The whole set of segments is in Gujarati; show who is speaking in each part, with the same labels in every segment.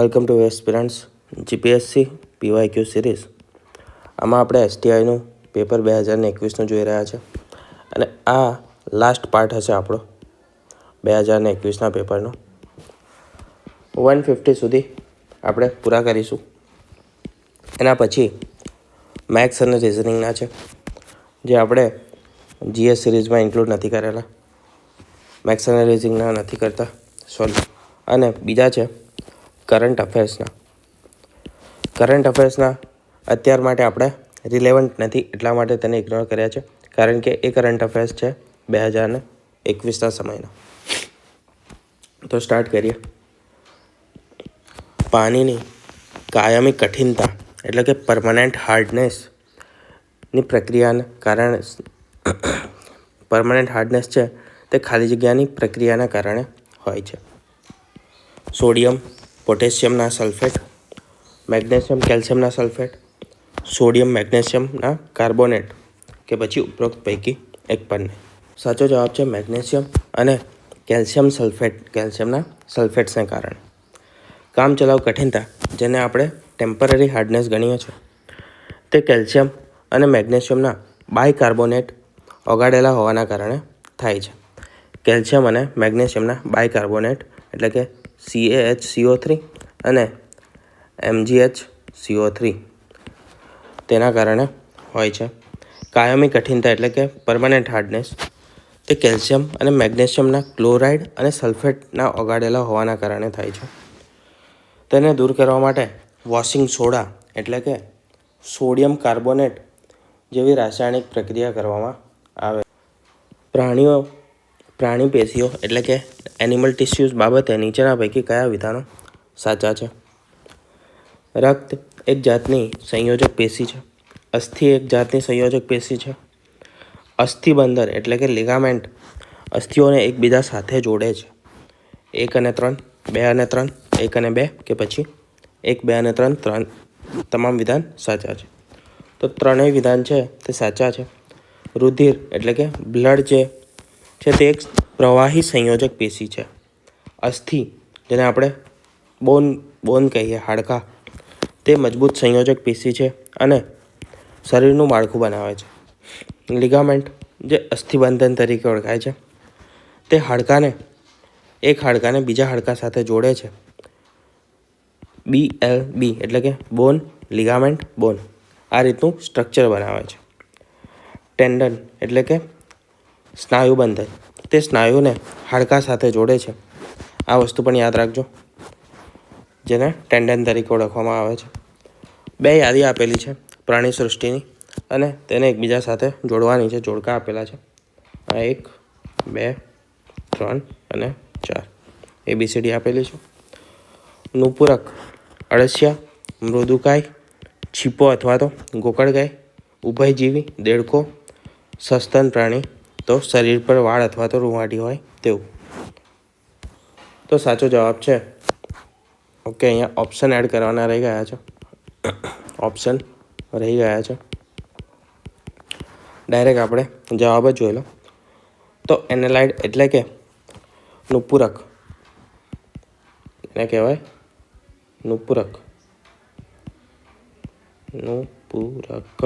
Speaker 1: Welcome to aspirants GPSC PYQ series આમાં આપણે એસટીઆઈનું પેપર બે હજારને એકવીસનું જોઈ રહ્યા છે. અને આ લાસ્ટ પાર્ટ હશે આપણો, બે હજારને એકવીસના પેપરનો વન ફિફ્ટી સુધી આપણે પૂરા કરીશું. એના પછી મેથ્સ અને રિઝનિંગના છે, જે આપણે જીએસ સિરીઝમાં ઇન્ક્લુડ નથી કરેલા. મેથ્સ અને રિઝનિંગના નથી કરતા સોરી અને બીજા છે કરંટ અફેર્સના કરંટ અફેર્સના અત્યાર માટે આપણે રિલેવન્ટ નથી, એટલા માટે તેને ઇગ્નોર કર્યા છે. કારણ કે એ કરંટ અફેર્સ છે બે હજાર ને એકવીસના સમયના. તો સ્ટાર્ટ કરીએ. પાણીની કાયમી કઠિનતા, એટલે કે પરમનન્ટ હાર્ડનેસની પ્રક્રિયાને કારણે પરમનન્ટ હાર્ડનેસ છે તે ખાલી જગ્યાની પ્રક્રિયાના કારણે હોય છે. સોડિયમ પોટેશિયમના સલ્ફેટ, મેગ્નેશિયમ, કેલ્શિયમના સલ્ફેટ, સોડિયમ, મેગ્નેશિયમના કાર્બોનેટ કે પછી ઉપરોક્ત પૈકી એક પણ સાચો જવાબ છે મેગ્નેશિયમ અને કેલ્શિયમ સલ્ફેટ, કેલ્શિયમના સલ્ફેટ્સને કારણે. કામચલાઉ કઠિનતા, જેને આપણે ટેમ્પરરી હાર્ડનેસ ગણીએ છીએ. તે કેલ્શિયમ અને મેગ્નેશિયમના બાયકાર્બોનેટ ઓગાડેલા હોવાના કારણે થાય છે. કેલ્શિયમ અને મેગ્નેશિયમના બાયકાર્બોનેટ એટલે કે સીએએચ સીઓ થ્રી અને એમજીએચ સીઓ થ્રી તેના કારણે હોય છે. કાયમી કઠિનતા એટલે કે પરમાનન્ટ હાર્ડનેસ તે કેલ્શિયમ અને મેગ્નેશિયમના ક્લોરાઇડ અને સલ્ફેટના ઓગાડેલા હોવાના કારણે થાય છે. તેને દૂર કરવા માટે વોશિંગ સોડા એટલે કે સોડિયમ કાર્બોનેટ જેવી રાસાયણિક પ્રક્રિયા કરવામાં આવે. પ્રાણીઓ પ્રાણી પેશીઓ એટલે કે એનિમલ ટિશ્યુઝ બાબતે નીચેના પૈકી કયા વિધાનો સાચા છે? રક્ત એક જાતની સંયોજક પેશી છે. અસ્થિ એક જાતની સંયોજક પેશી છે. અસ્થિબંધન એટલે કે લિગામેન્ટ અસ્થિઓને એકબીજા સાથે જોડે છે. એક અને ત્રણ, બે અને ત્રણ, એક અને બે કે પછી એક, બે અને ત્રણ ત્રણ તમામ વિધાન સાચા છે. તો ત્રણેય વિધાન છે તે સાચા છે. રુધિર એટલે કે બ્લડ જે છે તે એક પ્રવાહી સંયોજક પેશી છે. અસ્થિ, જેને આપણે બોન બોન કહીએ, હાડકાં. તે મજબૂત સંયોજક પેશી છે અને શરીરનું માળખું બનાવે છે. લિગામેન્ટ, જે અસ્થિબંધન તરીકે ઓળખાય છે. તે હાડકાને, એક હાડકાને બીજા હાડકા સાથે જોડે છે. બી એલ બી એટલે કે બોન, લિગામેન્ટ, બોન. આ રીતનું સ્ટ્રક્ચર બનાવે છે. ટેન્ડન, એટલે કે સ્નાયુબંધન તે સ્નાયુને હાડકા સાથે જોડે છે. આ વસ્તુ પણ યાદ રાખજો, જેને ટેન્ડન તરીકે ઓળખવામાં આવે છે. બે યાદી આપેલી છે, પ્રાણી સૃષ્ટિની અને તેને એકબીજા સાથે જોડવાની છે, જોડકા આપેલા છે. આ એક, બે, ત્રણ અને ચાર. એબીસીડી આપેલી છે. નુપુરક, અળસિયા, મૃદુકાય, છીપો અથવા તો ગોકળગાય, ઉભયજીવી, દેડકો, સસ્તન પ્રાણી તો શરીર પર વાળ અથવા તો રૂંવાટી હોય તેવું. તો સાચો જવાબ છે. ઓકે, અહીંયા ઓપ્શન એડ કરવાના રહી ગયા છે. ઓપ્શન રહી ગયા છે. ડાયરેક્ટ આપણે જવાબ જ જોઈ લો. તો એનેલાઇડ એટલે કે નુપુરક એને કહેવાય નુપુરક નુપુરક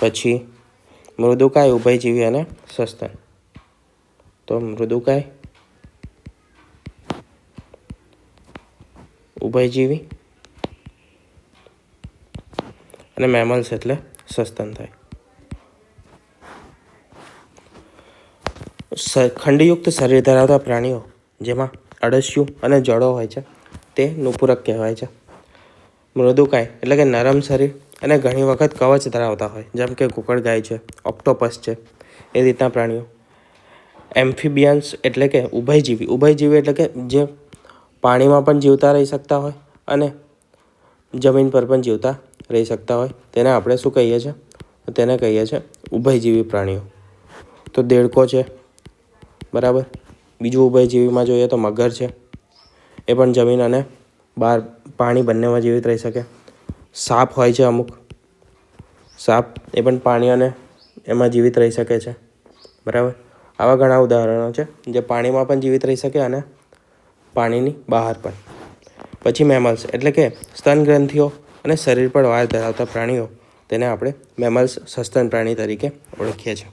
Speaker 1: પછી મૃદુકાય ઉભયજીવી અને સસ્તન તો મૃદુકાય ઉભયજીવી અને મેમલ્સ એટલે સસ્તન થાય. ખંડયુક્ત શરીર ધરાવતા પ્રાણીઓ, જેમાં અળસિયું અને જળો હોય છે, તે નુપુરક કહેવાય છે. મૃદુકાય એટલે કે નરમ શરીર અને ઘણી વખત કવચ ધરાવતા હોય. જેમ કે કુકડગાય છે, ઓક્ટોપસ છે, એ રીતના પ્રાણીઓ. એમ્ફિબિયન્સ એટલે કે ઉભયજીવી. ઉભયજીવી એટલે કે જે પાણીમાં પણ જીવતા રહી શકતા હોય અને જમીન પર પણ જીવતા રહી શકતા હોય. તેને આપણે શું કહીએ છીએ તેને કહીએ છીએ ઉભયજીવી પ્રાણીઓ. તો દેડકો છે, બરાબર? બીજું ઉભયજીવીમાં જોઈએ તો મગર છે. એ પણ જમીન અને બહાર પાણી બંનેમાં જીવિત રહી શકે. સાપ હોય છે અમુક. સાપ એ પણ પાણી અને એમાં જીવિત રહી શકે છે. બરાબર? આવા ઘણા ઉદાહરણો છે જે પાણીમાં પણ જીવિત રહી શકે અને પાણીની બહાર પણ. પછી મેમલ્સ, એટલે કે સ્તન ગ્રંથિઓ અને શરીર પર વાળ ધરાવતા પ્રાણીઓ, તેને આપણે મેમલ્સ સસ્તન પ્રાણી તરીકે ઓળખીએ છીએ.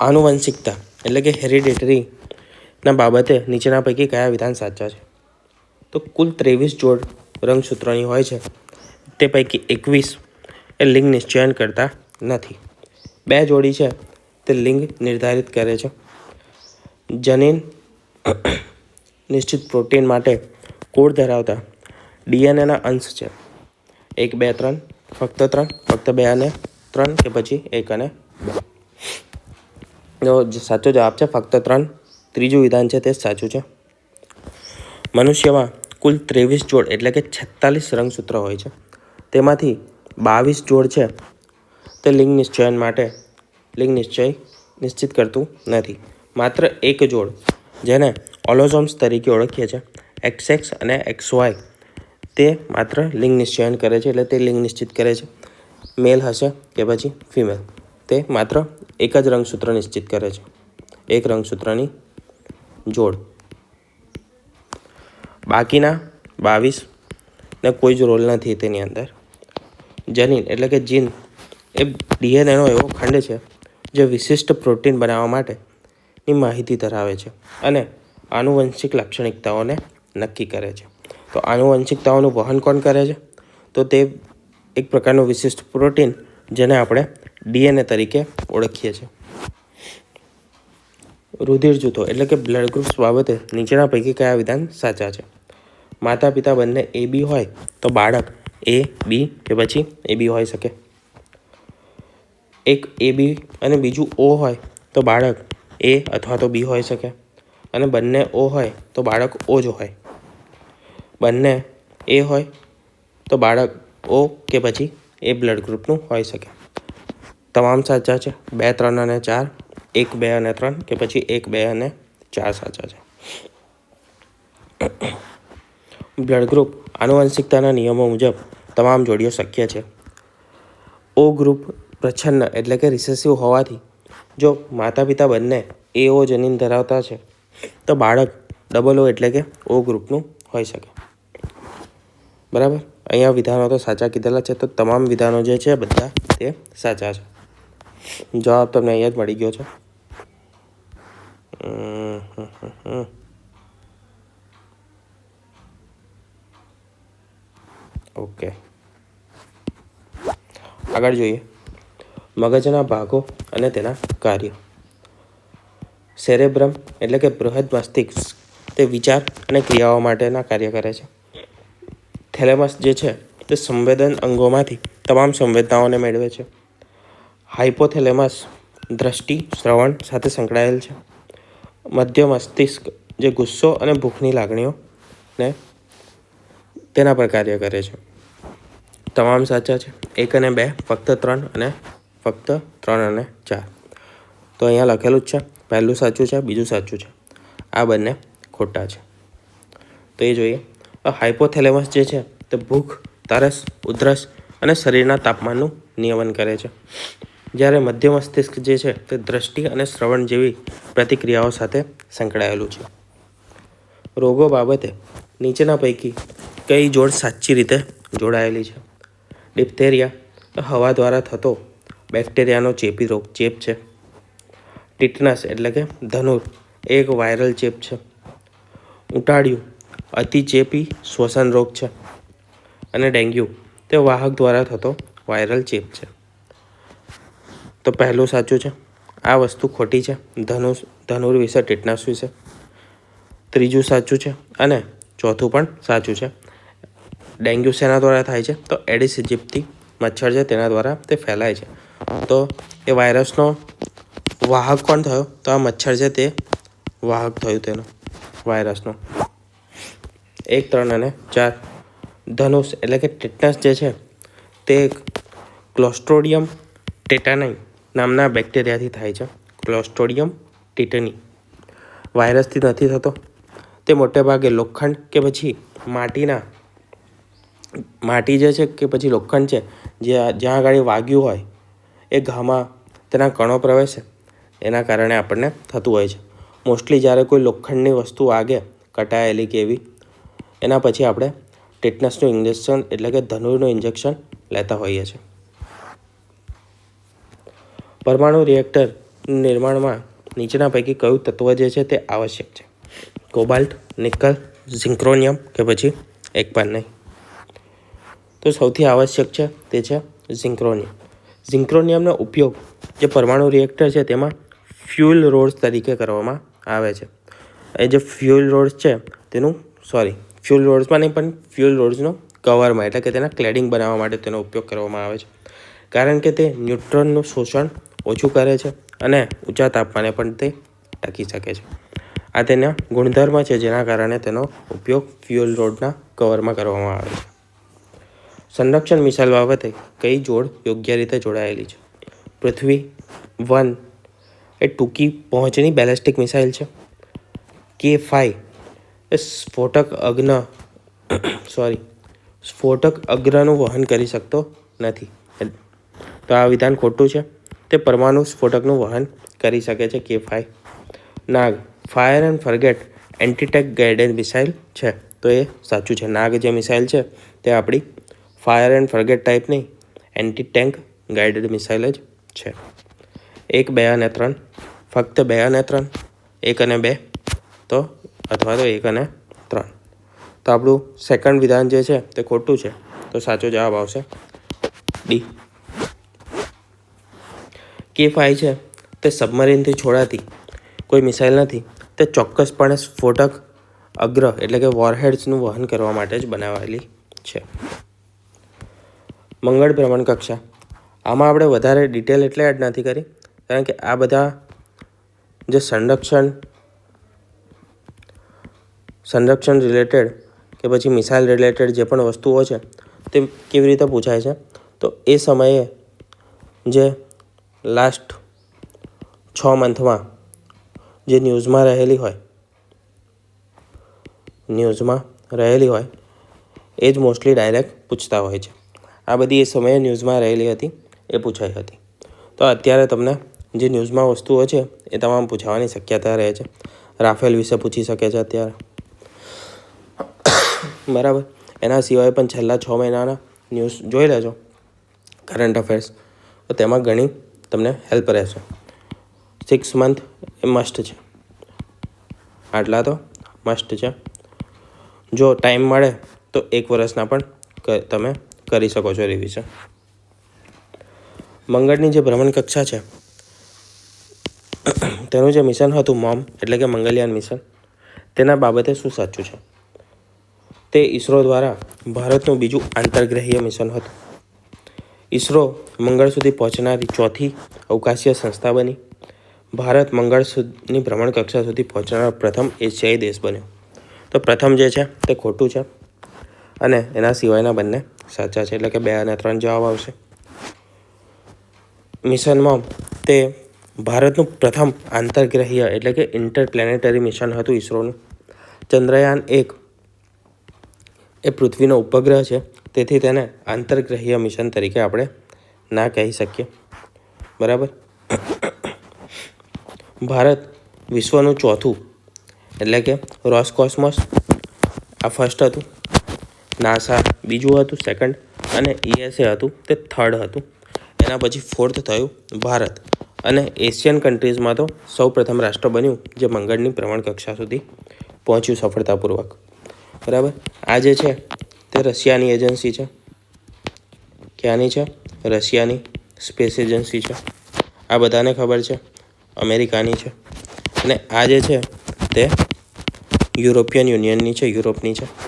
Speaker 1: આનુવંશિકતા, એટલે કે હેરિડેટરીના બાબતે નીચેના પૈકી કયા વિધાન સાચા છે? તો કુલ ત્રેવીસ જોડ રંગસૂત્રોની હોય છે. તે પૈકી એકવીસ એ લિંગ નિશ્ચયન કરતા નથી. બે જોડી છે. તે લિંગ નિર્ધારિત કરે છે. જનીન નિશ્ચિત પ્રોટીન માટે કોડ ધરાવતા ડીએનએના અંશ છે. એક, બે, ત્રણ, ફક્ત ત્રણ, ફક્ત બે અને ત્રણ કે પછી એક અને બે. સાચો જવાબ છે, ફક્ત ત્રણ. ત્રીજું વિધાન છે, તે સાચું છે. મનુષ્યમાં કુલ ત્રેવીસ જોડ એટલે કે છેતાલીસ રંગસૂત્ર હોય છે. તેમાંથી બાવીસ જોડ છે. તે લિંગ નિશ્ચયન માટે લિંગ નિશ્ચય નિશ્ચિત કરતું નથી. માત્ર એક જોડ, જેને ઓલોઝોમ્સ તરીકે ઓળખીએ છીએ એક્સ એક્સ અને એક્સ વાય. તે માત્ર લિંગ નિશ્ચયન કરે છે એટલે તે લિંગ નિશ્ચિત કરે છે. મેલ હશે કે પછી ફિમેલ. તે માત્ર એક જ રંગસૂત્ર નિશ્ચિત કરે છે. એક રંગસૂત્રની જોડ. બાકીના બાવીસ ને કોઈ જ રોલ નથી તેની અંદર. જનીન એટલે કે જીન એ ડીએનએનો એવો ખંડ છે જે વિશિષ્ટ પ્રોટીન બનાવવા માટેની માહિતી ધરાવે છે અને આનુવંશિક લાક્ષણિકતાઓને નક્કી કરે છે. તો આનુવંશિકતાઓનું વહન કોણ કરે છે? તો તે એક પ્રકારનું વિશિષ્ટ પ્રોટીન જેને આપણે ડીએનએ તરીકે ઓળખીએ છીએ. રુધિર જૂથો એટલે કે બ્લડ ગ્રુપ્સ બાબતે નીચેના પૈકી કયા વિધાન સાચા છે? માતા પિતા બંને એ બી હોય તો બાળક એ બી કે પછી એ બી હોઈ શકે. એક એ બી અને બીજું ઓ હોય તો બાળક એ અથવા તો બી હોઈ શકે અને બંને ઓ હોય તો બાળક ઓ જ હોય. બંને એ હોય તો બાળક ઓ કે પછી એ બ્લડ ગ્રુપનું હોઈ શકે. તમામ સાચા છે. બે, ત્રણ અને ચાર, એક, બે અને ત્રણ કે પછી એક, બે અને ચાર સાચા છે. બ્લડ ગ્રુપ આનુવંશિકતાના નિયમો મુજબ તમામ જોડીઓ શક્ય છે. ઓ ગ્રુપ પ્રછન્ન એટલે કે રિસેસિવ હોવાથી જો માતા પિતા બંને એ ઓ જનીન ધરાવતા છે, તો બાળક ડબલ ઓ એટલે કે ઓ ગ્રુપનું હોઈ શકે. બરાબર? અહીંયા વિધાનો તો સાચા કીધેલા છે, તો તમામ વિધાનો જે છે બધા તે સાચા છે. જવાબ તમને અહીંયા જ મળી ગયો છે. ઓકે. આગળ જોઈએ. મગજના ભાગો અને તેના કાર્ય. સેરેબ્રમ એટલે કે બૃહદ મસ્તિષ્ક તે વિચાર અને ક્રિયાઓ માટેના કાર્ય કરે છે. થેલેમસ જે છે તે સંવેદન અંગોમાંથી તમામ સંવેદનાઓને મેળવે છે. હાઇપોથેલેમસ દ્રષ્ટિ શ્રવણ સાથે સંકળાયેલ છે. મધ્ય મસ્તિષ્ક જે ગુસ્સો અને ભૂખની લાગણીઓને તેના પર કાર્ય કરે છે. તમામ સાચા છે. એક અને બે, ફક્ત ત્રણ અને ફક્ત ત્રણ અને ચાર. તો અહીંયા લખેલું જ છે. પહેલું સાચું છે, બીજું સાચું છે. આ બંને ખોટા છે. તો એ જોઈએ. હાઇપોથેલેમસ જે છે, તે ભૂખ, તરસ, ઉધરસ અને શરીરના તાપમાનનું નિયમન કરે છે. જ્યારે મધ્ય મસ્તિષ્ક જે છે, તે દ્રષ્ટિ અને શ્રવણ જેવી પ્રતિક્રિયાઓ સાથે સંકળાયેલું છે. રોગો બાબતે નીચેના પૈકી કઈ જોડ સાચી રીતે જોડાયેલી છે? ડિપ્થેરિયા હવા દ્વારા થતો બેક્ટેરિયાનો ચેપી રોગ ચેપ છે. ટીટનસ એટલે કે ધનુર એક વાયરલ ચેપ છે. ઉટાડિયું અતિચેપી શ્વસન રોગ છે. અને ડેન્ગ્યુ તે વાહક દ્વારા થતો વાયરલ ચેપ છે. તો પહેલું સાચું છે. આ વસ્તુ ખોટી છે. ધનુષ, ધનુર વિશે, ટીટનસ વિશે. ત્રીજું સાચું છે અને ચોથું પણ સાચું છે. ડેન્ગ્યુ શેના દ્વારા થાય છે? તો એડિસ ઇજિપ્તી મચ્છર છે તેના દ્વારા તે ફેલાય છે. તો એ વાયરસનો વાહક કોણ થયો? તો આ મચ્છર છે તે વાહક થયું તેનો, વાયરસનો. એક, ત્રણ અને ચાર. ધનુષ એટલે કે ટેટનસ જે છે તે ક્લોસ્ટ્રોડિયમ ટેટાનાઈ નામના બેક્ટેરિયાથી થાય છે. ક્લોસ્ટ્રોડિયમ ટીટની. વાયરસથી નથી થતો. તે મોટે ભાગે લોખંડ કે પછી માટીના માટી જે છે કે પછી લોખંડ છે, જે જ્યાં આગળ વાગ્યું હોય, એ ઘામાં તેના કણો પ્રવેશે. એના કારણે આપણને થતું હોય છે. મોસ્ટલી જ્યારે કોઈ લોખંડની વસ્તુ વાગે, કટાયેલી કે એવી, એના પછી આપણે ટેટનસનું ઇન્જેક્શન એટલે કે ધનુરનું ઇન્જેક્શન લેતા હોઈએ છીએ. પરમાણુ રિએક્ટર નિર્માણમાં નીચેના પૈકી કયું તત્વ જે છે તે આવશ્યક છે. કોબાલ્ટ નિકલ ઝિંક્રોનિયમ કે પછી એક પણ નહીં. તો સૌથી આવશ્યક છે તે છે ઝિંક્રોનિયમ. ઝિંક્રોનિયમનો ઉપયોગ જે પરમાણુ રિએક્ટર છે તેમાં ફ્યુલ રોડ્સ તરીકે કરવામાં આવે છે. એ જે ફ્યુલ રોડ્સ છે તેનું સોરી ફ્યુલ રોડ્સમાં નહીં, પણ ફ્યુલ રોડ્સનો કવરમાં એટલે કે તેના ક્લેડિંગ બનાવવા માટે તેનો ઉપયોગ કરવામાં આવે છે. કારણ કે તે ન્યુટ્રોનનું શોષણ ઓછું કરે છે અને ઊંચા તાપમાને પણ તે ટકી શકે છે. આ તેના ગુણધર્મ છે જેના કારણે તેનો ઉપયોગ ફ્યુઅલ રોડના કવરમાં કરવામાં આવે છે. સંરક્ષણ મિસાઇલ બાબતે કઈ જોડ યોગ્ય રીતે જોડાયેલી છે? પૃથ્વી વન એ ટૂંકી પહોંચની બેલેસ્ટિક મિસાઇલ છે. કે ફાઈવ એ સ્ફોટક અગ્ન સોરી, સ્ફોટક અગ્રનું વહન કરી શકતો નથી. તો આ વિધાન ખોટું છે? તે પરમાણુ સ્ફોટકનું વહન કરી શકે છે કે phi Nag, fire and forget antitank guided missile છે. તો એ સાચું છે. નાગ જે મિસાઇલ છે તે આપણી ફાયર એન્ડ ફર્ગેટ ટાઈપની એન્ટી ટેન્ક ગાઈડેડ મિસાઇલ જ છે. એક, બે અને ત્રણ. ફક્ત બે અને ત્રણ. એક અને બે. તો અથવા તો એક અને ત્રણ. તો આપણું સેકન્ડ વિધાન જે છે તે ખોટું છે. તો સાચો જવાબ આવશે ડી કે ફાઈ છે તે સબમરીનથી છોડાતી કોઈ મિસાઇલ નથી. તે ચોક્કસપણે સ્ફોટક અગ્ર એટલે કે વોરહેડ્સનું વહન કરવા માટે જ બનાવાયેલી છે. મંગળ ભ્રમણ કક્ષા. આમાં આપણે વધારે ડિટેલ એટલે એડ નથી કરી. કારણ કે આ બધા જે સંરક્ષણ સંરક્ષણ રિલેટેડ કે પછી મિસાઇલ રિલેટેડ જે પણ વસ્તુઓ છે, તે કેવી રીતે પૂછાય છે? તો એ સમયે જે લાસ્ટ છ મંથમાં જે ન્યૂઝમાં રહેલી હોય ન્યૂઝમાં રહેલી હોય, એ જ મોસ્ટલી ડાયરેક્ટ પૂછતા હોય છે. આ બધી એ સમયે ન્યૂઝમાં રહેલી હતી, એ પૂછાઈ હતી. તો અત્યારે તમને જે ન્યૂઝમાં વસ્તુઓ છે, એ તમામ પૂછાવાની શક્યતા રહે છે. રાફેલ વિશે પૂછી શકે છે અત્યારે. બરાબર. એના સિવાય પણ છેલ્લા છ મહિનાના ન્યૂઝ જોઈ લેજો. કરંટ અફેર્સ તો તેમાં ઘણી તમને હેલ્પ રહેશે. સિક્સ મંથ એ મસ્ટ છે. આટલા તો મસ્ટ છે. જો ટાઈમ મળે, તો એક વર્ષના પણ તમે કરી શકો છો રિવિઝન મંગળની જે ભ્રમણ કક્ષા છે, તેનું જે મિશન હતું મોમ, એટલે કે મંગલયાન મિશન, તેના બાબતે શું સાચું છે? તે ઈસરો દ્વારા ભારતનું બીજું આંતરગ્રહીય મિશન હતું. ઈસરો મંગળ સુધી પહોંચનારી ચોથી અવકાશીય સંસ્થા બની. ભારત મંગળ સુધીની ભ્રમણ કક્ષા સુધી પહોંચનાર પ્રથમ એશિયાઈ દેશ બન્યો. તો પ્રથમ જે છે તે ખોટું છે અને એના સિવાયના બંને સાચા છે, એટલે કે બે અને ત્રણ જવાબ આવશે. મિશનમાં તે ભારતનું પ્રથમ આંતરગ્રહીય એટલે કે ઇન્ટરપ્લેનેટરી મિશન હતું ઈસરોનું ચંદ્રયાન એક એ પૃથ્વીનો ઉપગ્રહ છે, તેથી તેને આંતરગ્રહીય મિશન તરીકે આપણે ના કહી શકીએ. બરાબર? ભારત વિશ્વનું ચોથું એટલે કે રોસકોસ્મોસ આ ફર્સ્ટ હતું. નાસા, બીજું હતું સેકન્ડ અને ઈએસએ હતું, તે થર્ડ હતું. એના પછી ફોર્થ થયું ભારત. અને એશિયન કન્ટ્રીઝમાં તો સૌ પ્રથમ રાષ્ટ્ર બન્યું જે મંગળની પ્રમાણ કક્ષા સુધી પહોંચ્યું સફળતાપૂર્વક. બરાબર? આ જે છે, તે રશિયાની એજન્સી છે. ક્યાંની છે? રશિયાની સ્પેસ એજન્સી છે. આ બધાને ખબર છે. અમેરિકાની છે. અને આ જે છે, તે યુરોપિયન યુનિયનની છે, યુરોપની છે.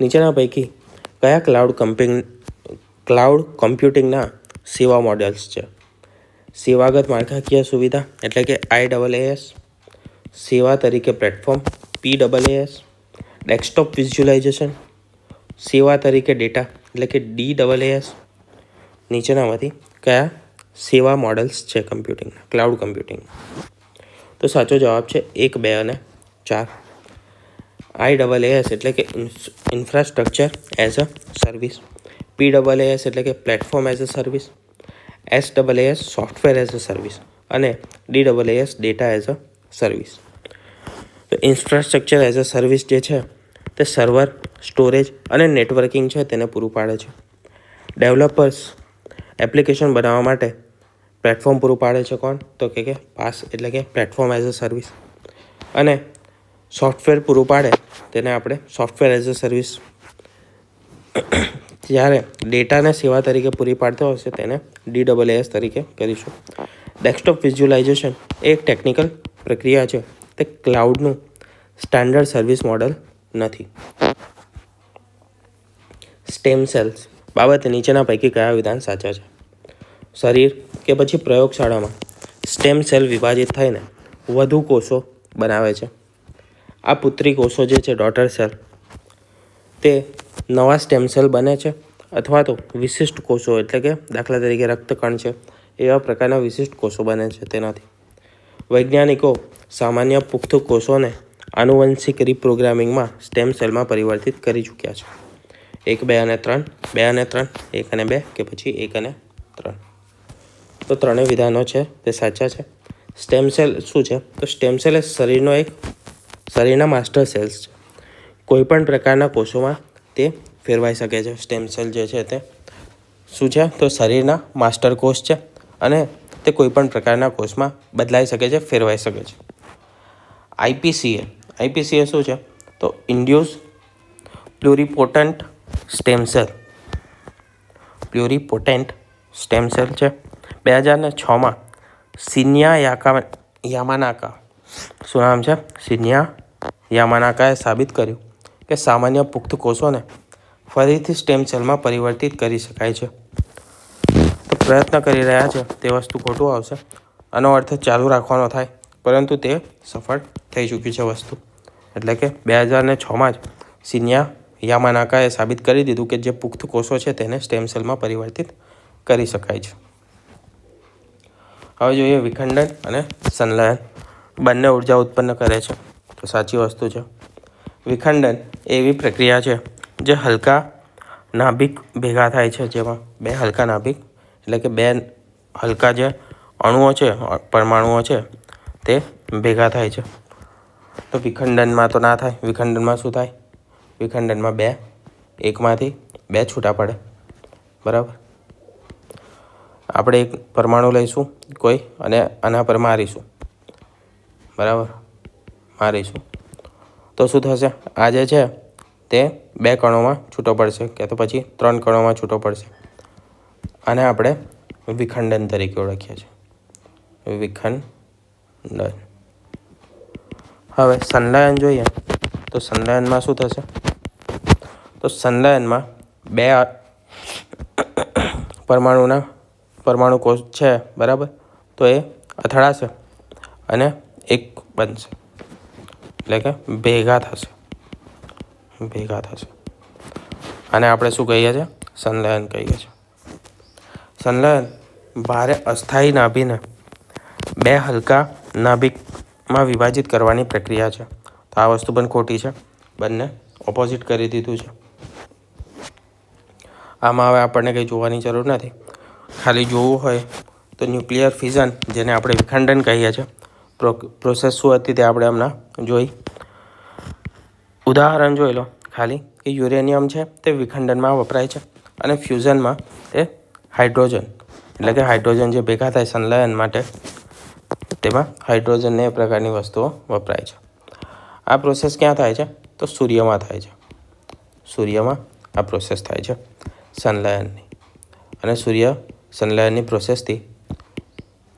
Speaker 1: નીચેના પૈકી કયા ક્લાઉડ કમ્પિંગ ક્લાઉડ કમ્પ્યુટિંગના સેવા મોડેલ્સ છે? સેવાગત માળખાકીય સુવિધા એટલે કે આઈ ડબલ એસ, સેવા તરીકે platform P double S desktop visualisation સેવા તરીકે ડેટા એટલે કે ડી ડબલ એસ, નીચેનામાંથી કયા સેવા મોડલ્સ છે કમ્પ્યુટિંગના ક્લાઉડ કમ્પ્યુટિંગ તો સાચો જવાબ છે એક, બે અને ચાર. આઈ ડબલ એસ એટલે કે infrastructure as a service. P double S એટલે કે platform as a service. S double S software as a service. અને D double S data as a service. તો ઇન્ફ્રાસ્ટ્રક્ચર એઝ અ સર્વિસ જે છે, તે સર્વર, સ્ટોરેજ અને નેટવર્કિંગ છે તેને પૂરું પાડે છે. ડેવલપર્સ એપ્લિકેશન બનાવવા માટે પ્લેટફોર્મ પૂરું પાડે છે કોણ? તો કે પાસ એટલે કે પ્લેટફોર્મ એઝ અ સર્વિસ. અને સોફ્ટવેર પૂરું પાડે, તેને આપણે સોફ્ટવેર એઝ અ સર્વિસ જ્યારે ડેટાને સેવા તરીકે પૂરી પાડતો હશે તેને ડી ડબલ એસ તરીકે કરીશું. ડેસ્કટોપ વિઝ્યુલાઇઝેશન એક ટેકનિકલ પ્રક્રિયા છે, તે ક્લાઉડનું સ્ટાન્ડર્ડ સર્વિસ મોડલ નથી. સ્ટેમ સેલ્સ બાબતે નીચેના પૈકી કયા વિધાન સાચા છે? શરીર કે પછી પ્રયોગશાળામાં સ્ટેમ સેલ વિભાજિત થઈને વધુ કોષો બનાવે છે. આ પુત્રી કોષો જે છે ડોટર સેલ તે નવા સ્ટેમ સેલ બને છે અથવા તો વિશિષ્ટ કોષો એટલે કે દાખલા તરીકે રક્તકણ છે, એવા પ્રકારના વિશિષ્ટ કોષો બને છે તેનાથી. વૈજ્ઞાનિકો સામાન્ય પુખ્ત કોષોને આનુવંશિક રિપ્રોગ્રામિંગમાં સ્ટેમ સેલમાં પરિવર્તિત કરી ચૂક્યા છે. એક, બે અને ત્રણ, બે અને ત્રણ, એક અને બે કે પછી એક અને ત્રણ. તો ત્રણેય વિધાનો છે, તે સાચા છે. સ્ટેમ સેલ શું છે? તો સ્ટેમ સેલ એ શરીરનો એક શરીરના માસ્ટર સેલ્સ છે. કોઈપણ પ્રકારના કોષોમાં તે ફેરવાઈ શકે છે. સ્ટેમ સેલ જે છે તે શું છે? તો શરીરના માસ્ટર કોષ છે અને તે કોઈપણ પ્રકારના કોષમાં બદલાઈ શકે છે, ફેરવાઈ શકે છે. આઈપીસીએ આઈપીસીએ શું છે? તો induce pluripotent stem cell. Pluripotent stem cell છે. બે હજારને છમાં સિનિયા યાકા યામાનાકા. શું નામ છે? સિન્યા યામાનાકાએ સાબિત કર્યું કે સામાન્ય પુખ્ત કોષોને ફરીથી સ્ટેમ સેલમાં પરિવર્તિત કરી શકાય છે. તો પ્રયત્ન કરી રહ્યા છે, તે વસ્તુ ખોટું આવશે, આનો અર્થ ચાલુ રાખવાનો થાય, પરંતુ તે સફળ થઈ ચૂકી છે વસ્તુ. એટલે કે બે હજાર ને છમાં જ સિનિયા યામાનાકાએ સાબિત કરી દીધું કે જે પુખ્ત કોષો છે તેને સ્ટેમ સેલમાં પરિવર્તિત કરી શકાય છે. હવે જોઈએ વિખંડન અને સંલયન બંને ઊર્જા ઉત્પન્ન કરે છે. તો સાચી વસ્તુ છે. વિખંડન એવી પ્રક્રિયા છે જે હલકા નાભિક ભેગા થાય છે. જેમાં બે હલકા નાભિક એટલે કે બે હલકા જે અણુઓ છે, પરમાણુઓ છે, તે ભેગા થાય છે. તો વિખંડનમાં તો ના થાય. વિખંડનમાં શું થાય? વિખંડનમાં બે, એકમાંથી બે છૂટા પડે. બરાબર? આપણે એક પરમાણુ લઈશું કોઈ અને આના પર મારીશું. બરાબર? મારીશું. તો શું થશે? આ જે છે, તે બે કણોમાં છૂટો પડશે કે તો પછી ત્રણ કણોમાં છૂટો પડશે. આને આપણે વિખંડન તરીકે ઓળખીએ છીએ. વિખંડન. હવે સંલયન જોઈએ. તો સંલયનમાં શું થશે? તો સંલયનમાં બે પરમાણુના પરમાણુ કોષ છે, બરાબર? તો એ અથડાશે અને એક બનશે. એટલે કે ભેગા થશે. ભેગા થશે. અને આપણે શું કહીએ છીએ? સંલયન કહીએ છીએ. સંલયન ભારે અસ્થાયી નાભીને બે હલકા નાભિકમાં વિભાજિત કરવાની પ્રક્રિયા છે. તો આ વસ્તુ પણ ખોટી છે. બંને ઓપોઝિટ કરી દીધું છે. આમાં હવે આપણને કંઈ જોવાની જરૂર નથી. ખાલી જોવું હોય તો ન્યુક્લિયર ફિઝન જેને આપણે વિખંડન કહીએ છીએ પ્રોસેસ શું હતી તે આપણે હમણાં જોઈ. ઉદાહરણ જોઈ લો. ખાલી કે યુરેનિયમ છે તે વિખંડનમાં વપરાય છે અને ફ્યુઝનમાં તે હાઇડ્રોજન, એટલે કે હાઇડ્રોજન જે ભેગા થાય સંલયન માટે, તેમાં હાઇડ્રોજનને એ પ્રકારની વસ્તુઓ વપરાય છે. આ પ્રોસેસ ક્યાં થાય છે? તો સૂર્યમાં થાય છે. સૂર્યમાં આ પ્રોસેસ થાય છે સંલયનની. અને સૂર્ય સંલયનની પ્રોસેસથી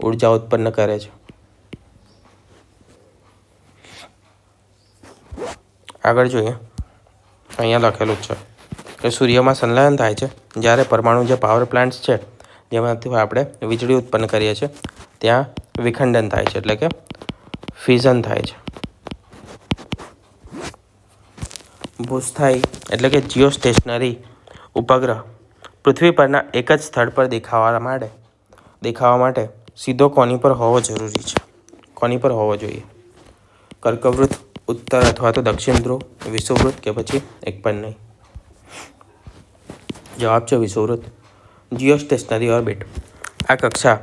Speaker 1: ઊર્જા ઉત્પન્ન કરે છે. આગળ જોઈએ. અહીંયા લખેલું જ છે કે સૂર્યમાં સંલયન થાય છે. જ્યારે પરમાણુ જે પાવર પ્લાન્ટ્સ છે, જેમાંથી આપણે વીજળી ઉત્પન્ન કરીએ છીએ, ત્યાં વિખંડન થાય છે, એટલે કે ફિઝન થાય છે. ભૂસ્થાયી એટલે કે જીઓ સ્ટેશનરી ઉપગ્રહ પૃથ્વી પરના એક જ સ્થળ પર દેખાવા માટે દેખાવા માટે સીધો કોની પર હોવો જરૂરી છે? કોની પર હોવો જોઈએ? કર્કવૃત ઉત્તર અથવા તો દક્ષિણ ધ્રુવ વિષુવવૃત્ત કે પછી એક પણ નહીં જવાબ છે વિષુવવૃત્ત જીઓ સ્ટેશનરી ઓર્બિટ આ કક્ષા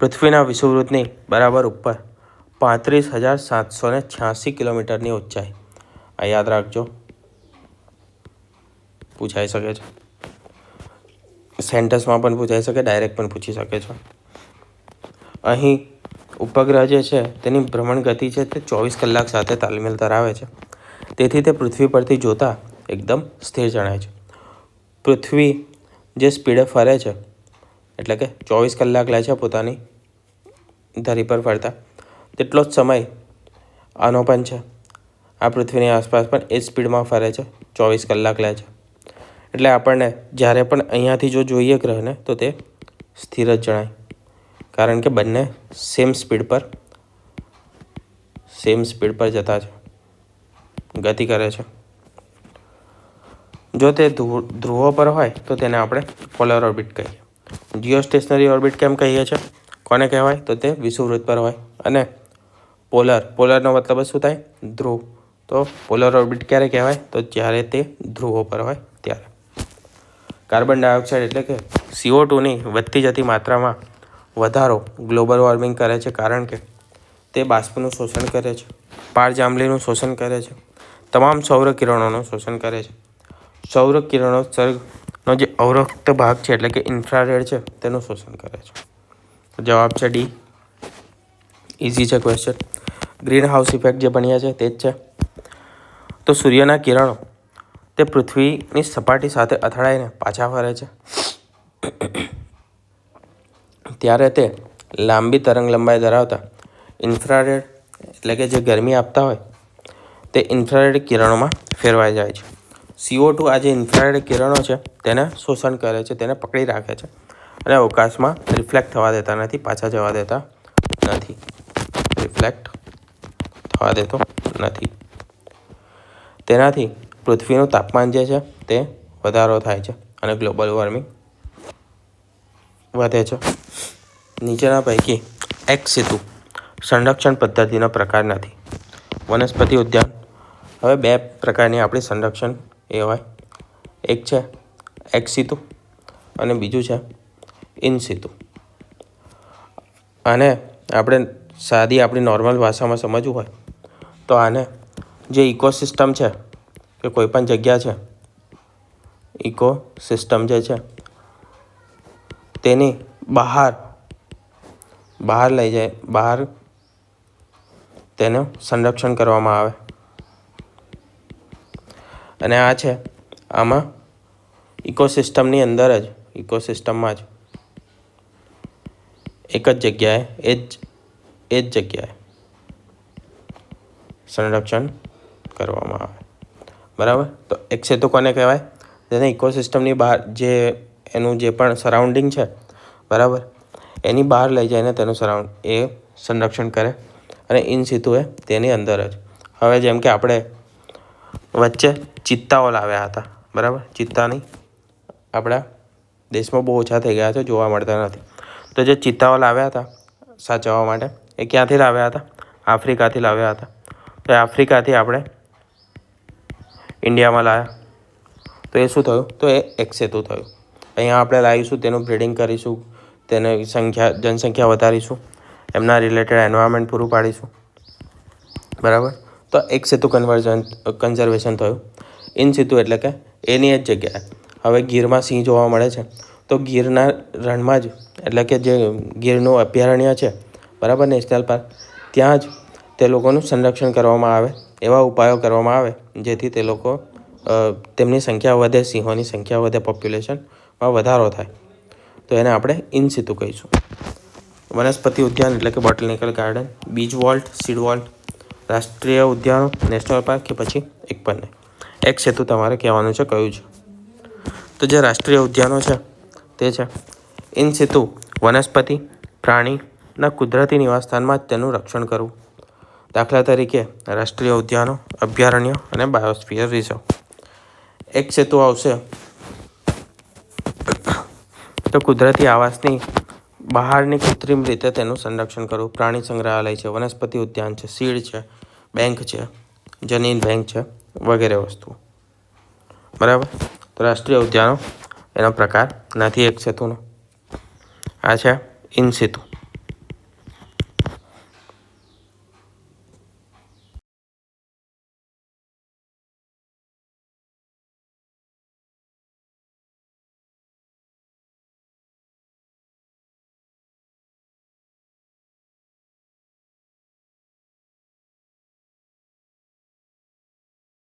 Speaker 1: પૃથ્વીના વિષુવવૃત્તની બરાબર ઉપર પાંત્રીસ હજાર સાતસો ને છ્યાસી કિલોમીટરની ઊંચાઈ આ યાદ રાખજો પૂછાઈ શકે છે સેન્ટેન્સમાં પણ પૂછાઈ શકે ડાયરેક્ટ પણ પૂછી શકે છે અહીં ઉપગ્રહ જે છે, તેની ભ્રમણ ગતિ છે તે ચોવીસ કલાક સાથે તાલમેલ ધરાવે છે. તેથી તે પૃથ્વી પરથી જોતા એકદમ સ્થિર જણાય છે. પૃથ્વી જે સ્પીડે ફરે છે, એટલે કે ચોવીસ કલાક લે છે પોતાની ધરી પર ફરતા, તેટલો જ સમય આનો પણ છે. આ પૃથ્વીની આસપાસ પણ એ સ્પીડમાં ફરે છે, ચોવીસ કલાક લે છે. એટલે આપણને જ્યારે પણ અહીંયાથી જો જોઈએ ગ્રહને, તો તે સ્થિર જ જણાય. કારણ કે બંને સેમ સ્પીડ પર સેમ સ્પીડ પર જતા છે. ગતિ કરે છે. જો તે ધ્રુવો પર હોય તો તેને આપણે પોલર ઓર્બિટ કહીએ. જીઓ સ્ટેશનરી ઓર્બિટ કેમ કહીએ છીએ કોને કહેવાય? તો તે વિષુવવૃત્ત પર હોય. અને પોલર પોલરનો મતલબ શું થાય? ધ્રુવ. તો પોલર ઓર્બિટ ક્યારે કહેવાય? તો જ્યારે તે ધ્રુવો પર હોય ત્યારે. કાર્બન ડાયોક્સાઇડ એટલે કે સીઓ ટુની વધતી જતી માત્રામાં વધારો ગ્લોબલ વોર્મિંગ કરે છે કારણ કે તે બાષ્પનું શોષણ કરે છે. પાર જાંબલીનું શોષણ કરે છે. તમામ સૌર કિરણોનું શોષણ કરે છે. સૌર કિરણોત્સર્ગનો જે અવરક્ત ભાગ છે એટલે કે ઇન્ફ્રારેડ છે તેનું શોષણ કરે છે. જવાબ છે ડી. ઇઝી છે ક્વેશ્ચન ગ્રીન હાઉસ ઇફેક્ટ જે બન્યા છે તે જ છે. તો સૂર્યના કિરણો તે પૃથ્વીની સપાટી સાથે અથડાઈને પાછા ફરે છે. ત્યારે તે લાંબી તરંગ લંબાઈ ધરાવતા ઇન્ફ્રારેડ એટલે કે જે ગરમી આપતા હોય, તે ઇન્ફ્રારેડ કિરણોમાં ફેરવાઈ જાય છે. સીઓ ટુ આ જે ઇન્ફ્રારેડ કિરણો છે, તેને શોષણ કરે છે, તેને પકડી રાખે છે અને અવકાશમાં રિફ્લેક્ટ થવા દેતા નથી, પાછા જવા દેતા નથી. રિફ્લેક્ટ થવા દેતો નથી. તેનાથી પૃથ્વીનું તાપમાન જે છે, તે વધારો થાય છે અને ગ્લોબલ વોર્મિંગ વધે છે. નીચેના પૈકી એક સેતુ સંરક્ષણ પદ્ધતિના પ્રકાર નથી. વનસ્પતિ ઉદ્યાન. હવે બે પ્રકારની આપણી સંરક્ષણ એ હોય. એક છે એક સીતુ અને બીજું છે ઇન સીતુ. આને આપણે સાદી આપણી નોર્મલ ભાષામાં સમજવું હોય તો આને જે ઇકોસિસ્ટમ છે કે કોઈ પણ જગ્યા છે ઇકો સિસ્ટમ જે છે તેની બહાર બહાર લઈ જાય, બહાર તેનું સંરક્ષણ કરવામાં આવે. અને આ છે આમાં ઇકોસિસ્ટમની અંદર જ ઇકોસિસ્ટમમાં જ. એક જ જગ્યાએ, એ જ એ જ જગ્યાએ સંરક્ષણ કરવામાં આવે. બરાબર? તો એક સેતુ કોને કહેવાય? જેને ઇકોસિસ્ટમની બહાર જે, એનું જે પણ સરાઉન્ડિંગ છે, બરાબર? એની બહાર લઈ જઈને તેનું સરાઉન્ડ એ સંરક્ષણ કરે અને ઇન સિતુ એ તેની અંદર જ. હવે જેમ કે આપણે વચ્ચે ચિત્તાઓ લાવ્યા હતા, બરાબર? ચિત્તાની આપણા દેશમાં બહુ ઓછા થઈ ગયા છે, જોવા મળતા નથી. તો જે ચિત્તાઓ લાવ્યા હતા સાચવવા માટે એ ક્યાંથી લાવ્યા હતા? આફ્રિકાથી લાવ્યા હતા. તો આફ્રિકાથી આપણે ઇન્ડિયામાં લાવ્યા તો એ શું થયું? તો એ એક સેતુ થયું. અહીંયા આપણે લાવીશું, તેનું બ્રિડિંગ કરીશું તેને સંખ્યા, જનસંખ્યા વધારીશું, એમના રિલેટેડ એન્વાયરમેન્ટ પૂરું પાડીશું. બરાબર? તો એક સેતુ કન્વર્ઝન કન્ઝર્વેશન થયું. ઇન સેતુ એટલે કે એની જ જગ્યાએ. હવે ગીરમાં સિંહ જોવા મળે છે. તો ગીરના રણમાં જ, એટલે કે જે ગીરનું અભયારણ્ય છે, બરાબર નેશનલ પાર્ક ત્યાં જ તે લોકોનું સંરક્ષણ કરવામાં આવે, એવા ઉપાયો કરવામાં આવે, જેથી તે લોકો તેમની સંખ્યા વધે, સિંહોની સંખ્યા વધે પોપ્યુલેશનમાં વધારો થાય. તો એને આપણે ઇન સિતુ કહીશું. વનસ્પતિ ઉદ્યાન એટલે કે બોટનિકલ ગાર્ડન, બીજ વોલ્ટ, સીડ વોલ્ટ, રાષ્ટ્રીય ઉદ્યાનો, નેશનલ પાર્ક કે પછી એક પણ એક સેતુ તમારે કહેવાનું છે કયું છે? તો જે રાષ્ટ્રીય ઉદ્યાનો છે, તે છે ઇન સેતુ વનસ્પતિ પ્રાણીના કુદરતી નિવાસસ્થાનમાં તેનું રક્ષણ કરવું. દાખલા તરીકે રાષ્ટ્રીય ઉદ્યાનો અભયારણ્ય અને બાયોસ્ફિયર રિઝર્વ એક સેતુ આવશે તો કુદરતી આવાસની બહારની કૃત્રિમ રીતે તેનું સંરક્ષણ કરવું. પ્રાણી સંગ્રહાલય છે, વનસ્પતિ ઉદ્યાન છે, સીડ છે, બેંક છે, જનીન બેંક છે, વગેરે વસ્તુઓ. બરાબર? તો રાષ્ટ્રીય ઉદ્યાનો એનો પ્રકાર નથી એક સેતુનો. આ છે ઇન સેતુ.